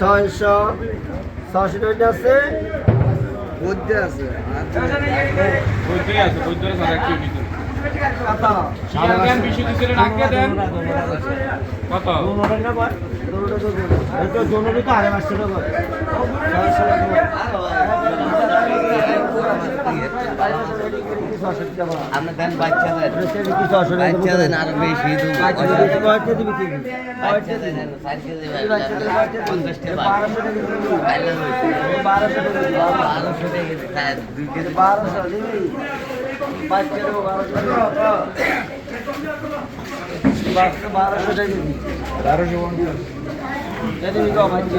ছয়শো ছশো টাকা আছে কত দোনোরই তো আড়াই পাঁচশো টাকা ছয়শো টাকা আপনি দেন বাচ্চা দেন। বাচ্চা দেন আরও বেশি বারোশো দিবি? বাচ্চা দেবো বারোশো বারোশো দিবি বারোশো বাচ্চা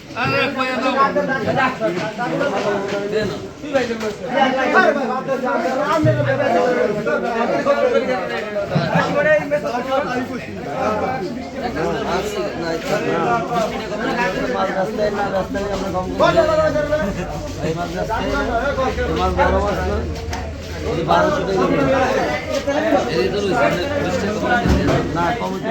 তোমার বড় মাছ বারোশো টাকা না কমিটি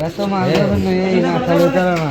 এত মাছ এই না তাহলে তারা না।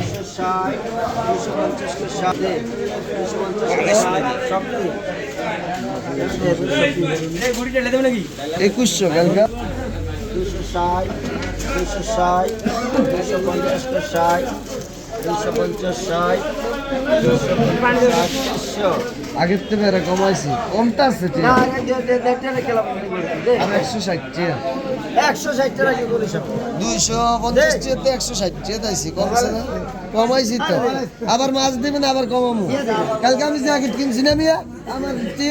টিয়া দুশো এইডি এইডি দুশো ষাট পঞ্চাশ করে ষাট সব একুশশো কালকা দুশো ষাট দুশো ষাট দুশো পঞ্চাশ করে ষাট দুশো পঞ্চাশ ষাট দুশো পঞ্চাশ চারশো। আগের থেকে এরা কমাইছি। কমটা আছে না টিয়া দেখতে খেলাম আমি একশো ষাট টিয়া একশো ষাট টাকা কি করিস দুইশো পঞ্চাশ টিয়াতে একশো ষাট টিয়া দিয়েছি কমছে না? কমাইছি তো। আবার মাছ দিবেন আবার কমামু। কালকে আমি জ্যাকেট কিনছি না মিয়া আমার